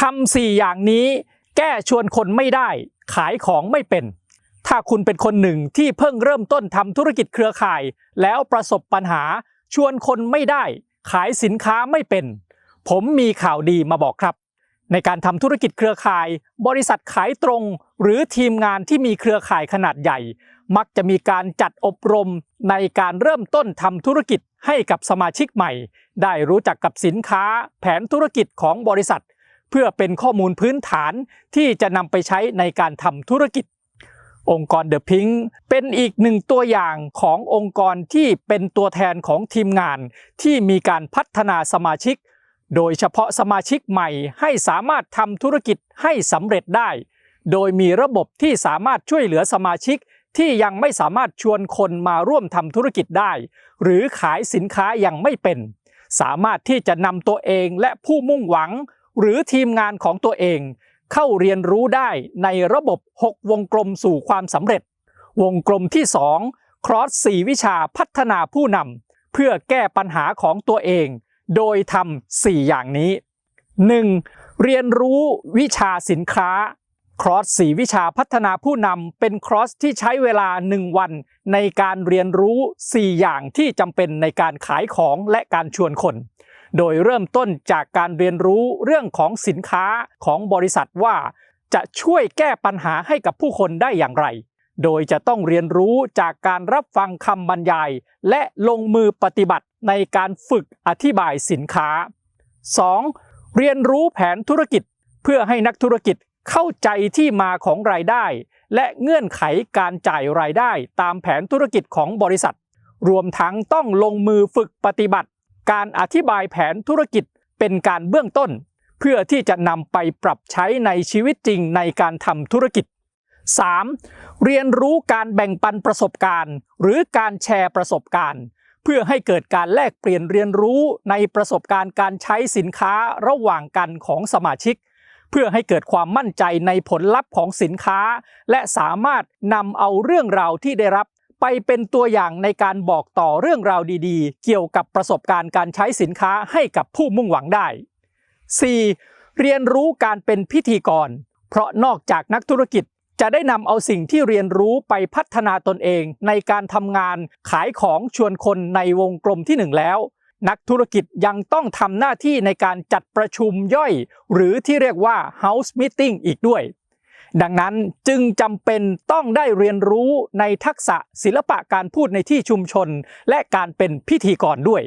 ทำสี่อย่างนี้แก้ชวนคนไม่ได้ ขายของไม่เป็น ถ้าคุณเป็นคนหนึ่งที่เพิ่งเริ่มต้นทำธุรกิจเครือข่าย แล้วประสบปัญหาชวนคนไม่ได้ ขายสินค้าไม่เป็น ผมมีข่าวดีมาบอกครับ ในการทำธุรกิจเครือข่าย บริษัทขายตรง หรือทีมงานที่มีเครือข่ายขนาดใหญ่ มักจะมีการจัดอบรมในการเริ่มต้นทำธุรกิจให้กับสมาชิกใหม่ ได้รู้จักกับสินค้าแผนธุรกิจของบริษัท เพื่อเป็นข้อมูลพื้นฐานที่จะนำไปใช้ในการทำธุรกิจ องค์กรเดอะพิงเป็นอีกหนึ่งตัวอย่างขององค์กรที่เป็นตัวแทนของทีมงาน ที่มีการพัฒนาสมาชิก โดยเฉพาะสมาชิกใหม่ให้สามารถทำธุรกิจให้สำเร็จได้ โดยมีระบบที่สามารถช่วยเหลือสมาชิกที่ยังไม่สามารถชวนคนมาร่วมทำธุรกิจได้ หรือขายสินค้ายังไม่เป็น สามารถที่จะนำตัวเองและผู้มุ่งหวัง หรือทีมงานของตัวเอง เข้าเรียนรู้ได้ในระบบ 6 วงกลมสู่ความสำเร็จ วงกลมที่ 2 ครอส 4 วิชาพัฒนาผู้นำเพื่อแก้ปัญหาของตัวเอง โดยทำ4อย่างนี้ 1. เรียนรู้วิชาสินค้า ครอส 4 วิชาพัฒนาผู้นำเป็นครอสที่ใช้เวลา 1 วัน ในการเรียนรู้ 4 อย่างที่จำเป็นในการขายของและการชวนคน โดยเริ่มต้นจากการเรียนรู้เรื่องของสินค้าของบริษัทว่า จะช่วยแก้ปัญหาให้กับผู้คนได้อย่างไร โดยจะต้องเรียนรู้จากการรับฟังคำบรรยาย และลงมือปฏิบัติในการฝึกอธิบายสินค้า 2. เรียนรู้แผนธุรกิจ เพื่อให้นักธุรกิจเข้าใจที่มาของรายได้ และเงื่อนไขการจ่ายรายได้ตามแผนธุรกิจของบริษัท รวมทั้งต้องลงมือฝึกปฏิบัติ การอธิบายแผนธุรกิจเป็นการเบื้องต้น เพื่อที่จะนำไปปรับใช้ในชีวิตจริงในการทำธุรกิจ 3. เรียนรู้การแบ่งปันประสบการณ์ หรือการแชร์ประสบการณ์ เพื่อให้เกิดการแลกเปลี่ยนเรียนรู้ในประสบการณ์การใช้สินค้าระหว่างกันของสมาชิก เพื่อให้เกิดความมั่นใจในผลลัพธ์ของสินค้า และสามารถนำเอาเรื่องราวที่ได้รับ ไปเป็นตัวอย่างในการบอกต่อเรื่องราวดีๆ เกี่ยวกับประสบการณ์การใช้สินค้าให้กับผู้มุ่งหวังได้ 4. เรียนรู้การเป็นพิธีกร เพราะนอกจากนักธุรกิจจะได้นำเอาสิ่งที่เรียนรู้ไปพัฒนาตนเองในการทำงานขายของชวนคนในวงกลมที่1แล้ว นักธุรกิจยังต้องทำหน้าที่ในการจัดประชุมย่อย หรือที่เรียกว่า house meeting อีกด้วย ดังนั้นจึงจำเป็นต้องได้เรียนรู้ในทักษะศิลปะการพูดในที่ชุมชน และการเป็นพิธีกรด้วย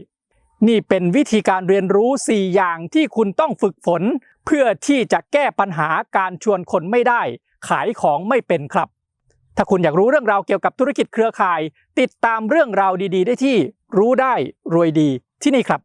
นี่เป็นวิธีการเรียนรู้ 4 อย่างที่คุณต้องฝึกฝน เพื่อที่จะแก้ปัญหาการชวนคนไม่ได้ ขายของไม่เป็นครับ ถ้าคุณอยากรู้เรื่องราวเกี่ยวกับธุรกิจเครือข่าย ติดตามเรื่องราวดี ๆ ได้ที่ รู้ได้รวยดีที่นี่ครับ